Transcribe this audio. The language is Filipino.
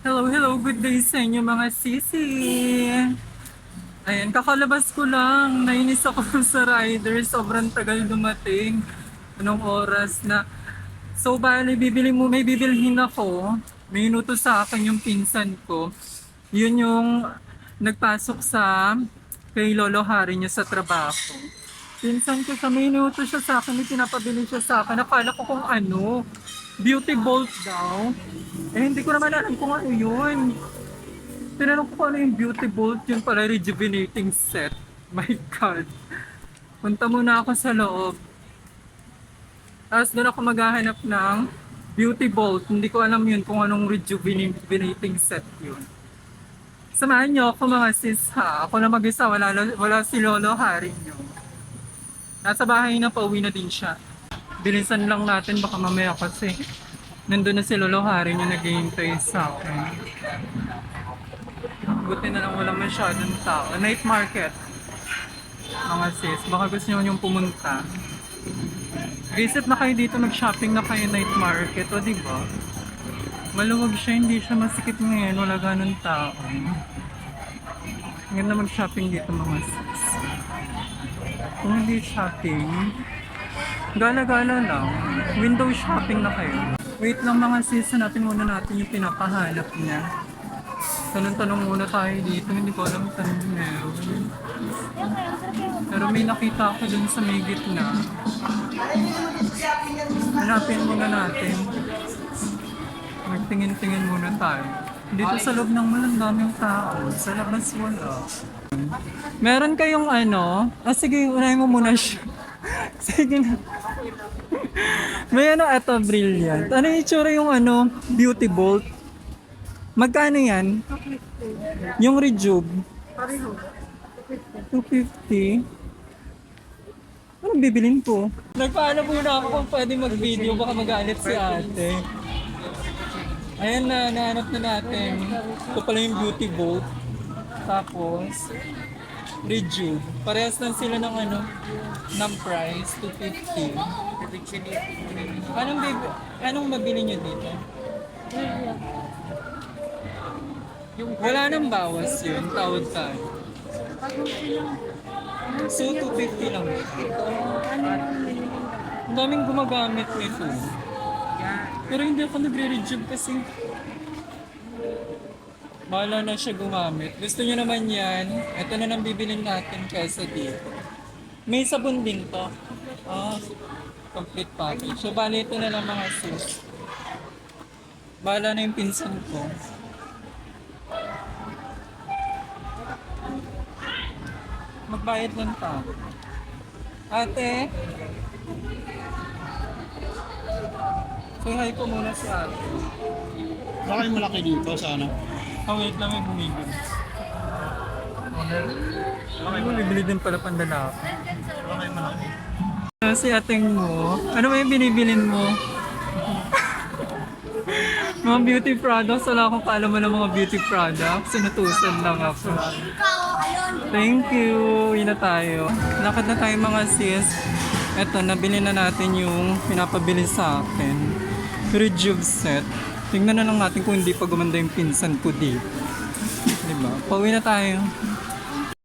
Hello, hello, good day sa inyo mga sisi. Ayan, kakalabas ko lang. Nainis ako sa rider. Sobrang tagal dumating. Anong oras na. So, bali, bibili mo, may bibilhin ako. May inuto sa akin yung pinsan ko. Yun yung nagpasok sa kay Lolo Hari niya sa trabaho. Pinsan ko siya, may inuto siya sa akin, pinapabili siya sa akin. Akala ko kung ano, beauty bolt daw. Eh, hindi ko naman alam kung ano yun. Tinanong ko kung ano yung beauty bolt, yun pala rejuvenating set. My God. Punta muna ako sa loob. Tapos doon ako maghahanap ng beauty bolt. Hindi ko alam yun kung anong rejuvenating set yun. Samahan niyo ako mga sis ha. Ako na mag-isa, wala, wala si Lolo Hari niyo. Nasa bahay na, pauwi na din siya. Bilisan lang natin, baka mamaya kasi nandun na si Lolo Hari niyo naghihintay sa akin. Buti na lang wala masyadong tao. Night market. Mga sis, baka gusto niyo yung pumunta. Visit na kayo dito, mag-shopping na kayo night market, o di ba? Maluwag siya, hindi siya masikip ngayon, wala ganun tao. Ganda mag-shopping dito mga sis. Kung shopping, gala-gala lang. Window shopping na kayo. Wait lang mga sis, hanapin muna natin yung pinapahanap niya. Tanong-tanong muna tayo dito, hindi ko alam saan meron. Pero may nakita ako dun sa may gitna. Hanapin muna natin. Magtingin-tingin muna tayo. Dito sa loob ng mall, ang daming tao. Sa labas wala. Meron kayong ano? Ah, sige, unahin mo muna siya. sige na. May ano, eto, brilliant. Ano yung itsura yung ano, beauty bolt? Magkano yan? Yung rejuve? 250. Anong bibilin ko? Nagpaano muna ako kung pwede mag-video, baka magalit si ate. Ayan na, nahanap na natin. Ito pala yung beauty boat. Tapos, rejuve. Parehas lang sila ng ano, ng price, 250. Anong, bibi- anong mabili nyo dito? Wala nang bawas yun, tawad tayo. So, 250 lang. Ang daming gumagamit nito. Pero hindi ako nagre-rejuve kasi Bahala na siya gumamit. Gusto niyo naman yan, ito na nang bibilin natin kaysa dito. May sabon din to. Ah, complete package. So, bali ito na lang mga sis. Bahala na yung pinsan ko. Magbayad lang pa. Ate? Say hi ko muna si ate. Baka yung malaki dito sana. Oh, wait lang, may bumibili. Okay, mo bibili din pala pandala ako. Baka yung malaki. Ano si ating mo? Ano ba yung binibilin mo? mga beauty products. Wala akong kaalaman ng mga beauty products. Sinutusan lang ako. Thank you. Uwi na tayo. Lakad na tayo mga sis. Eto, nabili na natin yung pinapabili sa akin. Rejuve set. Tingnan na lang natin kung hindi pa gumanda yung pinsan ko dito. Diba? Pauwi na tayo.